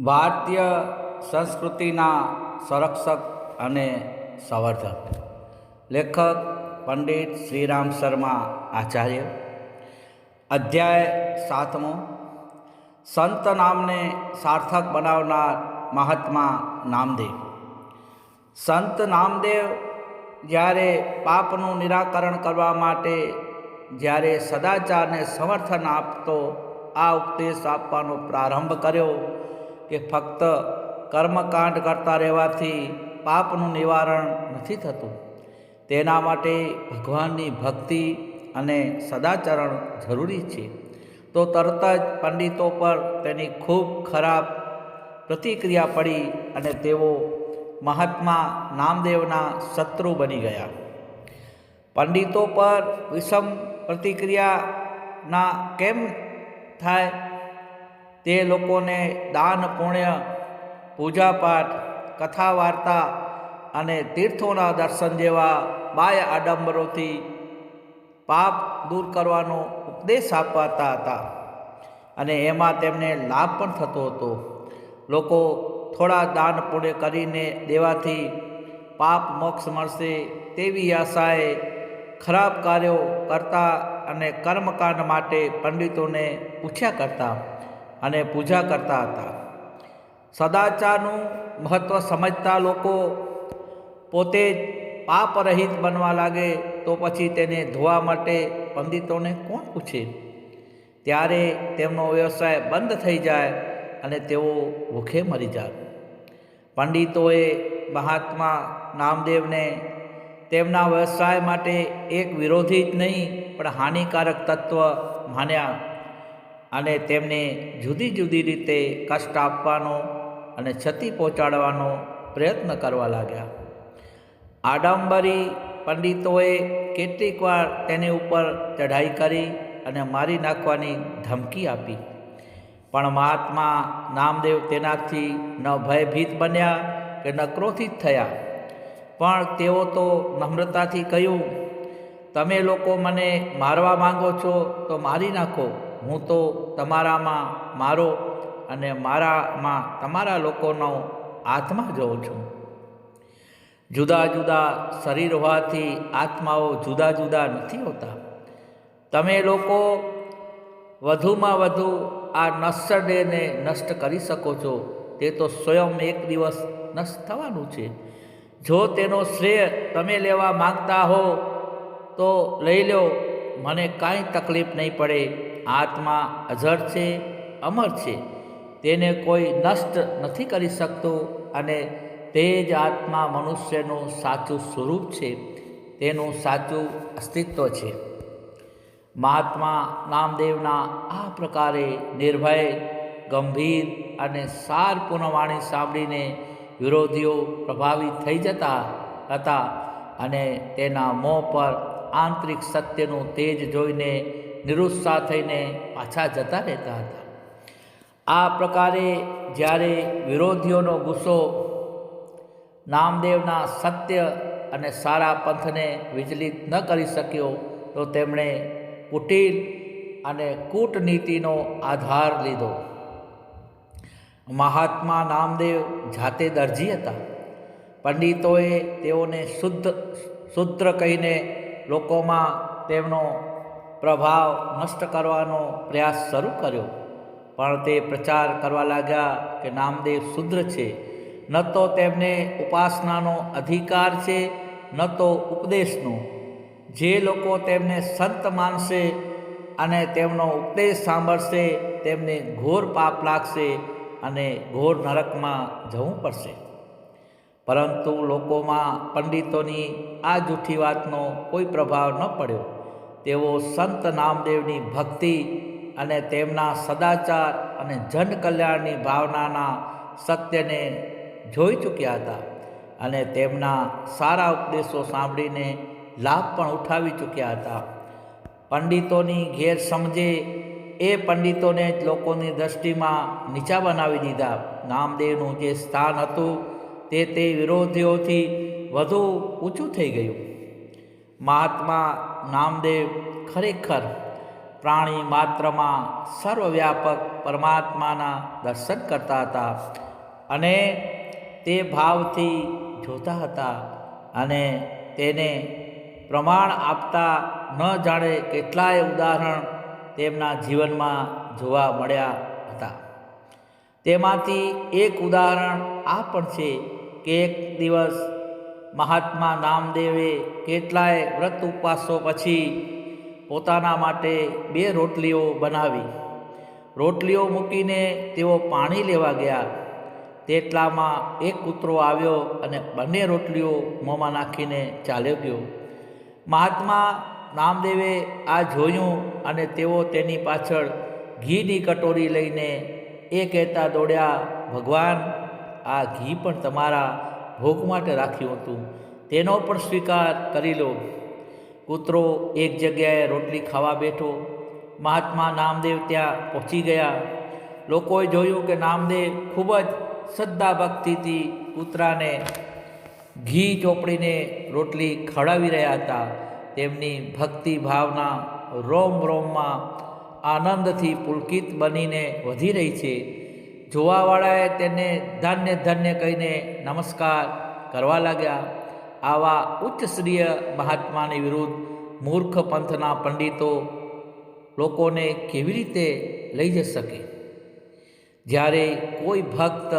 ભારતીય સંસ્કૃતિના સંરક્ષક અને સંવર્ધક. લેખક પંડિત શ્રીરામ શર્મા આચાર્ય. અધ્યાય સાતમો. સંત નામને સાર્થક બનાવનાર મહાત્મા નામદેવ. સંત નામદેવ જ્યારે પાપનું નિરાકરણ કરવા માટે જ્યારે સદાચારને સમર્થન આપતો આ ઉપદેશ આપવાનો પ્રારંભ કર્યો કે ફક્ત કર્મકાંડ કરતા રહેવાથી પાપનું નિવારણ નથી થતું. તેના માટે ભગવાનની ભક્તિ અને સદાચરણ જરૂરી છે. તો તરત જ પંડિતો પર તેની ખૂબ ખરાબ પ્રતિક્રિયા પડી અને તેઓ મહાત્મા નામદેવના શત્રુ બની ગયા. પંડિતો પર વિષમ પ્રતિક્રિયાના કેમ થાય? તે લોકોને દાન, પુણ્ય, પૂજાપાઠ કથા વાર્તા અને તીર્થોના દર્શન જેવા બાય આડંબરોથી પાપ દૂર કરવાનો ઉપદેશ આપવાતા હતા. અને એમાં તેમને લાભ પણ થતો હતો. લોકો થોડા દાન, પુણ્ય કરીને દેવાથી પાપ, મોક્ષ મળશે તેવી આશાએ ખરાબ કાર્યો કરતા અને કર્મકાંડ માટે પંડિતોને પૂછ્યા કરતા. અને પૂજા કરતા હતા. સદાચારનું મહત્ત્વ સમજતા લોકો પોતે જ પાપ રહિત બનવા લાગે તો પછી તેને ધોવા માટે પંડિતોને કોણ પૂછે? ત્યારે તેમનો વ્યવસાય બંધ થઈ જાય અને તેઓ ભૂખે મરી જાય. પંડિતોએ મહાત્મા નામદેવને તેમના વ્યવસાય માટે એક વિરોધી જ નહીં, પણ હાનિકારક તત્વ માન્યા. અને તેમને જુદી જુદી રીતે કષ્ટ આપવાનો અને ક્ષતિ પહોંચાડવાનો પ્રયત્ન કરવા લાગ્યા. આડંબરી પંડિતોએ કેટલીક વાર તેની ઉપર ચઢાઈ કરી અને મારી નાખવાની ધમકી આપી. પણ મહાત્મા નામદેવ તેનાથી ન ભયભીત બન્યા કે ન ક્રોધિત થયા. પણ તેઓ તો નમ્રતાથી કહ્યું, તમે લોકો મને મારવા માંગો છો તો મારી નાખો. હું તો તમારામાં મારો અને મારામાં તમારા લોકોનો આત્મા જોઉં છું. જુદા જુદા શરીર હોવાથી આત્માઓ જુદા જુદા નથી હોતા. તમે લોકો વધુમાં વધુ આ નશ્વર દેહને નષ્ટ કરી શકો છો. તે તો સ્વયં એક દિવસ નષ્ટ થવાનું છે. જો તેનો શ્રેય તમે લેવા માંગતા હો, તો લઈ લો. મને કાંઈ તકલીફ નહીં પડે. આત્મા અજર છે, અમર છે, તેને કોઈ નષ્ટ નથી કરી શકતું અને તે જ આત્મા મનુષ્યનું સાચું સ્વરૂપ છે, તેનું સાચું અસ્તિત્વ છે. મહાત્મા નામદેવના આ પ્રકારે નિર્ભય, ગંભીર અને સાર વાણી સાંભળીને વિરોધીઓ પ્રભાવિત થઈ જતા હતા અને તેના મોં પર આંતરિક સત્યનું તેજ જોઈને નિરુત્સાહ થઈને પાછા જતા રહેતા હતા. આ પ્રકારે જ્યારે વિરોધીઓનો ગુસ્સો નામદેવના સત્ય અને સારા પંથને વિચલિત ન કરી શક્યો, તો તેમણે કુટિલ અને કૂટનીતિનો આધાર લીધો. મહાત્મા નામદેવ જાતે દરજી હતા. પંડિતોએ તેઓને શુદ્ધ, શુદ્ર કહીને લોકોમાં તેમનો પ્રભાવ નષ્ટ કરવાનો પ્રયાસ શરૂ કર્યો. પણ તે પ્રચાર કરવા લાગ્યા કે નામદેવ શુદ્ર છે. ન તો તેમને ઉપાસનાનો અધિકાર છે, ન તો ઉપદેશનો. જે લોકો તેમને સંત માનશે અને તેમનો ઉપદેશ સાંભળશે, તેમને ઘોર પાપ લાગશે અને ઘોર નરકમાં જવું પડશે. પરંતુ લોકોમાં પંડિતોની આ જૂઠી વાતનો કોઈ પ્રભાવ ન પડ્યો. તેઓ સંત નામદેવની ભક્તિ અને તેમના સદાચાર અને જન કલ્યાણની ભાવનાના સત્યને જોઈ ચૂક્યા હતા અને તેમના સારા ઉપદેશો સાંભળીને લાભ પણ ઉઠાવી ચૂક્યા હતા. પંડિતોની ગેરસમજે એ પંડિતોને જ લોકોની દૃષ્ટિમાં નીચા બનાવી દીધા. નામદેવનું જે સ્થાન હતું તે તે વિરોધીઓથી વધુ ઊંચું થઈ ગયું. મહાત્મા નામદેવ ખરેખર પ્રાણી માત્રમાં સર્વવ્યાપક પરમાત્માના દર્શન કરતા હતા અને તે ભાવથી જોતા હતા અને તેને પ્રમાણ આપતા ન જાણે કેટલાય ઉદાહરણ તેમના જીવનમાં જોવા મળ્યા હતા. તેમાંથી એક ઉદાહરણ આ પણ છે કે એક દિવસ મહાત્મા નામદેવે કેટલાય વ્રત ઉપવાસો પછી પોતાના માટે બે રોટલીઓ બનાવી. રોટલીઓ મૂકીને તેઓ પાણી લેવા ગયા. તેટલામાં એક કૂતરો આવ્યો અને બંને રોટલીઓ મોંમાં નાખીને ચાલ્યો ગયો. મહાત્મા નામદેવે આ જોયું અને તેઓ તેની પાછળ ઘીની કટોરી લઈને એ કહેતા દોડ્યા, ભગવાન, આ ઘી પણ તમારા ભોગ માટે રાખ્યું હતું. તેનો પણ સ્વીકાર કરી લો. કૂતરો એક જગ્યાએ રોટલી ખાવા બેઠો. મહાત્મા નામદેવ ત્યાં પહોંચી ગયા. લોકોએ જોયું કે નામદેવ ખૂબ જ શ્રદ્ધા ભક્તિથી કૂતરાને ઘી ચોપડીને રોટલી ખવડાવી રહ્યા હતા. તેમની ભક્તિ ભાવના રોમ રોમમાં આનંદથી પુલકિત બનીને વધી રહી છે. જોવાવાળાએ તેને ધન્ય ધન્ય કહીને નમસ્કાર કરવા લાગ્યા. આવા ઉચ્ચશ્રીય મહાત્માની વિરુદ્ધ મૂર્ખ પંથના પંડિતો લોકોને કેવી રીતે લઈ જઈ શકે? જ્યારે કોઈ ભક્ત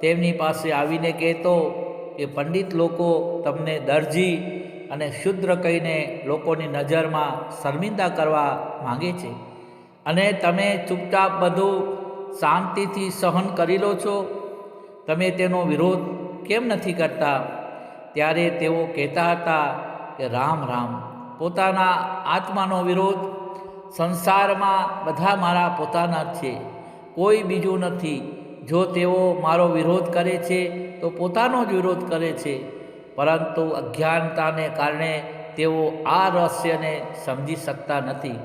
તેમની પાસે આવીને કહેતો કે પંડિત લોકો તમને દરજી અને શુદ્ર કહીને લોકોની નજરમાં શર્મિંદા કરવા માંગે છે અને તમે ચૂપચાપ બધું શાંતિથી સહન કરી લો છો. તમે તેનો વિરોધ કેમ નથી કરતા? ત્યારે તેઓ કહેતા હતા કે રામ રામ, પોતાના આત્માનો વિરોધ સંસારમાં બધા મારા પોતાના જ છે. કોઈ બીજું નથી. જો તેઓ મારો વિરોધ કરે છે, તો પોતાનો જ વિરોધ કરે છે. પરંતુ અજ્ઞાનતાને કારણે તેઓ આ રહસ્યને સમજી શકતા નથી.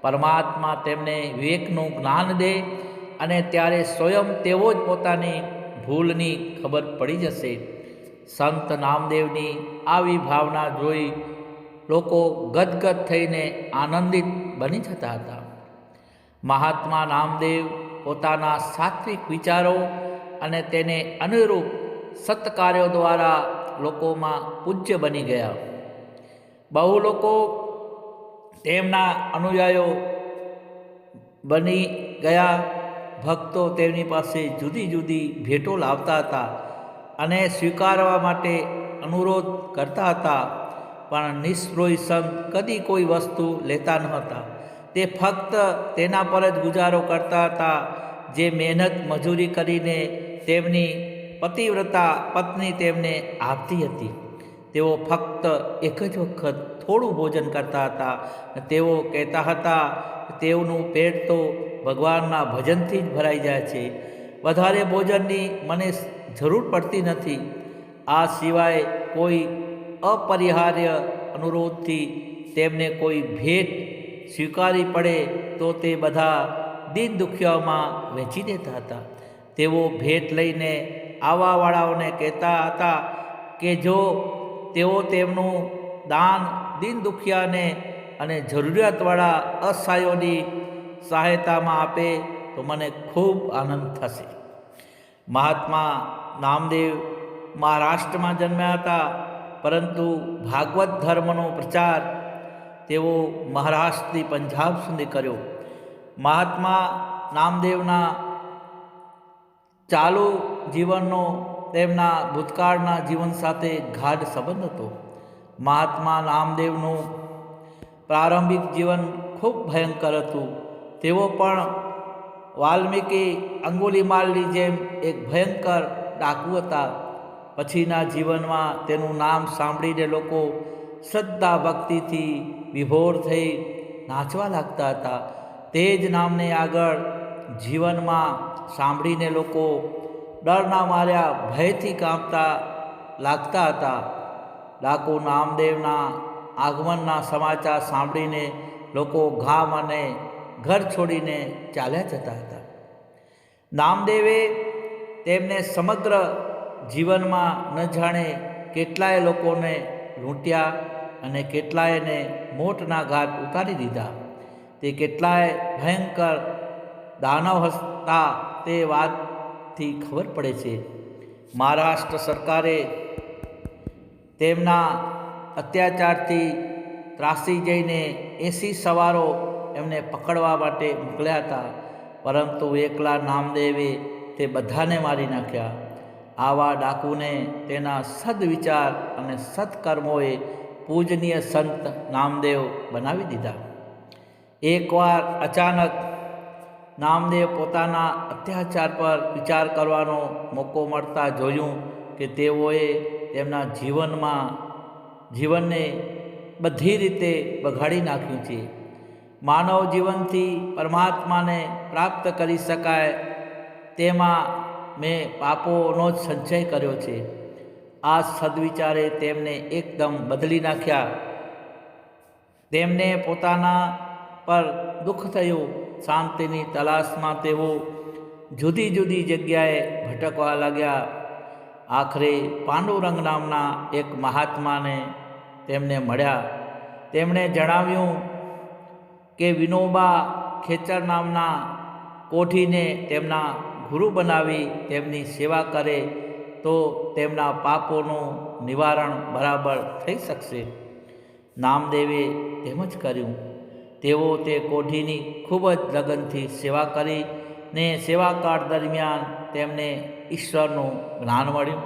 પરમાત્મા તેમને વિવેકનું જ્ઞાન દે અને ત્યારે સ્વયં તેઓ જ પોતાની ભૂલની ખબર પડી જશે. સંત નામદેવની આવી ભાવના જોઈ લોકો ગદગદ થઈને આનંદિત બની જતા હતા. મહાત્મા નામદેવ પોતાના સાત્વિક વિચારો અને તેને અનુરૂપ સત્કાર્યો દ્વારા લોકોમાં પૂજ્ય બની ગયા. બહુ લોકો તેમના અનુયાયો બની ગયા ભક્તો તેમની પાસે જુદી જુદી ભેટો લાવતા હતા અને સ્વીકારવા માટે અનુરોધ કરતા હતા. પણ નિષ્ફ્રોહી સંત કદી કોઈ વસ્તુ લેતા ન હતા. તે ફક્ત તેના પર જ ગુજારો કરતા હતા, જે મહેનત મજૂરી કરીને તેમની પતિવ્રતા પત્ની તેમને આપતી હતી. તેઓ ફક્ત એક જ વખત થોડું ભોજન કરતા હતા. તેઓ કહેતા હતા, તેઓનું પેટ તો ભગવાનના ભજનથી જ ભરાઈ જાય છે. વધારે ભોજનની મને જરૂર પડતી નથી. આ સિવાય કોઈ અપરિહાર્ય અનુરોધથી તેમને કોઈ ભેટ સ્વીકારી પડે તો તે બધા દિન દુખ્યાઓમાં વહેંચી દેતા હતા. તેઓ ભેટ લઈને આવાવાળાઓને કહેતા હતા કે જો તેઓ તેમનું દાન દિન દુખિયાને અને જરૂરિયાતવાળા અસહાયોની સહાયતામાં આપે તો મને ખૂબ આનંદ થશે. મહાત્મા નામદેવ મહારાષ્ટ્રમાં જન્મ્યા હતા, પરંતુ ભાગવત ધર્મનો પ્રચાર તેઓ મહારાષ્ટ્રથી પંજાબ સુધી કર્યો. મહાત્મા નામદેવના ચાલુ જીવનનો તેમના ભૂતકાળના જીવન સાથે ગાઢ સંબંધ હતો. મહાત્મા નામદેવનું પ્રારંભિક જીવન ખૂબ ભયંકર હતું. તેઓ પણ વાલ્મીકી અંગુલીમાલની જેમ એક ભયંકર ડાકુ હતા. પછીના જીવનમાં તેનું નામ સાંભળીને લોકો શ્રદ્ધા ભક્તિથી વિભોર થઈ નાચવા લાગતા હતા. તે જ નામને આગળ જીવનમાં સાંભળીને લોકો ડરના માર્યા ભયથી કાંપતા લાગતા હતા. ડાકુ નામદેવના આગમનના સમાચાર સાંભળીને લોકો ગામ અને ઘર છોડીને ચાલ્યા જતા હતા. નામદેવે તેમને સમગ્ર જીવનમાં ન જાણે કેટલાય લોકોને લૂંટ્યા અને કેટલાયને મોટના ઘાટ ઉતારી દીધા. તે કેટલાય ભયંકર દાનવ હસતા તે વાતથી ખબર પડે છે. મહારાષ્ટ્ર સરકારે તેમના અત્યાચારથી ત્રાસી જઈને એંસી સવારો એમને પકડવા માટે મોકલ્યા હતા. પરંતુ એકલા નામદેવે તે બધાને મારી નાખ્યા. આવા ડાકુને તેના સદવિચાર અને સત્કર્મોએ પૂજનીય સંત નામદેવ બનાવી દીધા. એકવાર અચાનક નામદેવ પોતાના અત્યાચાર પર વિચાર કરવાનો મોકો મળતા જોયું કે તેઓએ તેમના જીવનમાં જીવનને બધી રીતે બગાડી નાખ્યું છે. માનવ જીવનથી પરમાત્માને પ્રાપ્ત કરી શકાય તેમાં મેં પાપોનો જ સંચય કર્યો છે. આ સદવિચારે તેમને એકદમ બદલી નાખ્યા. તેમને પોતાના પર દુઃખ થયું. શાંતિની તલાશમાં તેઓ જુદી જુદી જગ્યાએ ભટકવા લાગ્યા. આખરે પાંડુરંગ નામના એક મહાત્માને તેમને મળ્યા. તેમણે જણાવ્યું કે વિનોબા ખેચર નામના કોઠીને તેમના ગુરુ બનાવી તેમની સેવા કરે, તો તેમના પાપોનું નિવારણ બરાબર થઈ શકશે. નામદેવે તેમ જ કર્યું. તેઓ તે કોઠીની ખૂબ જ લગનથી સેવા કરી ને સેવાકાળ દરમિયાન તેમને ઈશ્વરનું જ્ઞાન મળ્યું.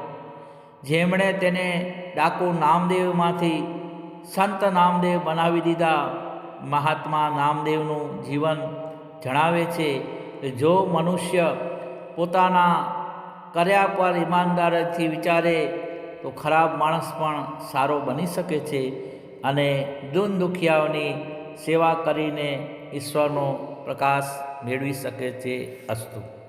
જેમણે તેને ડાકુ નામદેવમાંથી સંત નામદેવ બનાવી દીધા મહાત્મા નામદેવનું જીવન જણાવે છે જો મનુષ્ય પોતાના કર્યા પર ઈમાનદારીથી વિચારે, તો ખરાબ માણસ પણ સારો બની શકે છે અને દૂન દુખિયાઓની સેવા કરીને ઈશ્વરનો પ્રકાશ મેળવી શકે છે અસ્તુ.